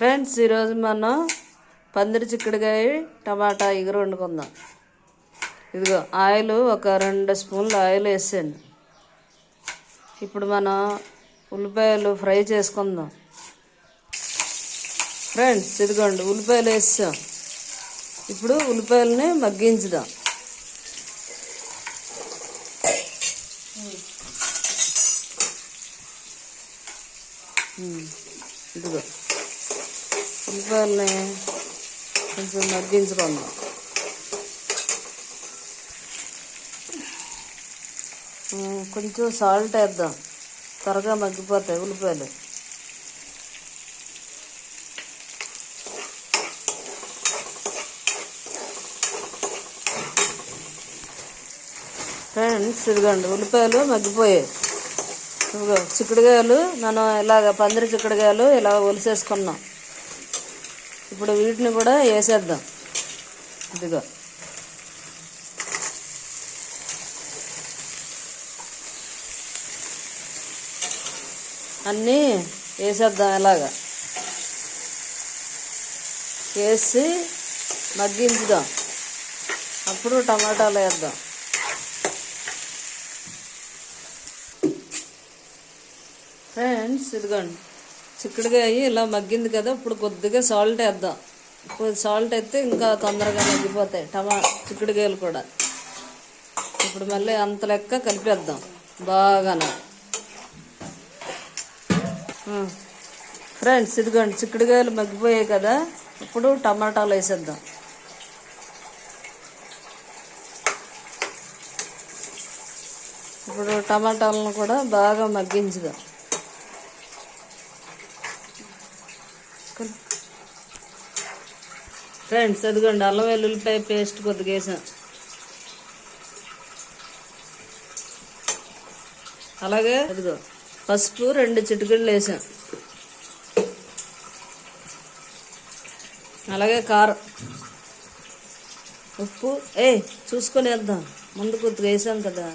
Friends ఈరోజు మనం పందిరి చిక్కుడుకాయ టమాటా ఇగురు వండుకుందాం. ఇదిగో ఆయిల్ ఒక రెండు స్పూన్లు ఆయిల్ వేసాను ఇప్పుడు మనం ఉల్లిపాయలు ఫ్రై చేసుకుందాం. ఫ్రెండ్స్ ఇదిగోండి ఉల్లిపాయలు వేసాం. ఇప్పుడు ఉల్లిపాయలని మగ్గించుదాం. ఇదిగో. ఉల్లిపాయలని కొంచెం మగ్గించుకుందాం కొంచెం సాల్ట్ వేద్దాం త్వరగా మగ్గిపోతాయి ఉల్లిపాయలు ఫ్రెండ్స్ ఇదిగోండి ఉల్లిపాయలు మగ్గిపోయాయి చిక్కుడుగాయలు చిక్కుడుకాయలు మనం ఇలాగ పందిరి చిక్కుడుకాయలు ఇలా ఒలిసేసుకున్నాం ఇప్పుడు వీటిని కూడా వేసేద్దాం. ఇదిగో. అన్నీ వేసేద్దాం ఇలాగా. వేసి మగ్గించుదాం. అప్పుడు టమాటాలు వేద్దాం. ఫ్రెండ్స్ ఇదిగోండి. చిక్కుడుకాయ ఇలా మగ్గింది కదా ఇప్పుడు కొద్దిగా సాల్ట్ వేద్దాం. సాల్ట్ వేస్తే ఇంకా తొందరగా మగ్గిపోతాయి టమా చిక్కుడుకాయలు కూడా. ఇప్పుడు మళ్ళీ అంత లెక్క కలిపేద్దాం బాగానే. ఫ్రెండ్స్ ఇదిగోండి చిక్కుడుకాయలు మగ్గిపోయాయి కదా ఇప్పుడు టమాటాలు వేసేద్దాం. ఇప్పుడు టమాటాలను కూడా బాగా మగ్గించుదాం. ఫ్రెండ్స్ అదిగోండి అల్లం వెల్లుల్లిపాయ పేస్ట్ కొద్దిగా వేసాం. అలాగే అదిగో పసుపు రెండు చిటికెళ్ళు వేసాం. అలాగే కారం ఉప్పు ఏ చూసుకొని వేద్దాం. ముందు కొద్దిగా వేసాం కదా.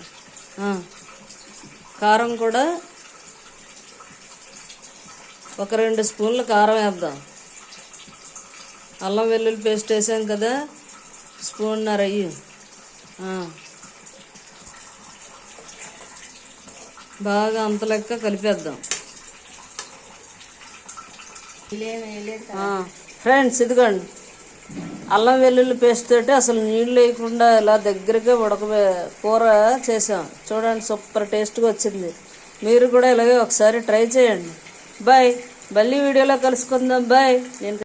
కారం కూడా ఒక రెండు స్పూన్లు కారం వేద్దాం. అల్లం వెల్లుల్లి పేస్ట్ వేసాం కదా స్పూన్నర అయ్యి. బాగా అంత లెక్క కలిపేద్దాం. ఫ్రెండ్స్ ఇదిగోండి. అల్లం వెల్లుల్లి పేస్ట్ తోటి అసలు నీళ్ళు లేకుండా ఇలా దగ్గరగా ఉడకబే కూర చేసాం. చూడండి సూపర్ టేస్ట్గా వచ్చింది. మీరు కూడా ఇలాగే ఒకసారి ట్రై చేయండి. బాయ్ మళ్ళీ వీడియోలో కలుసుకుందాం బాయ్ నేను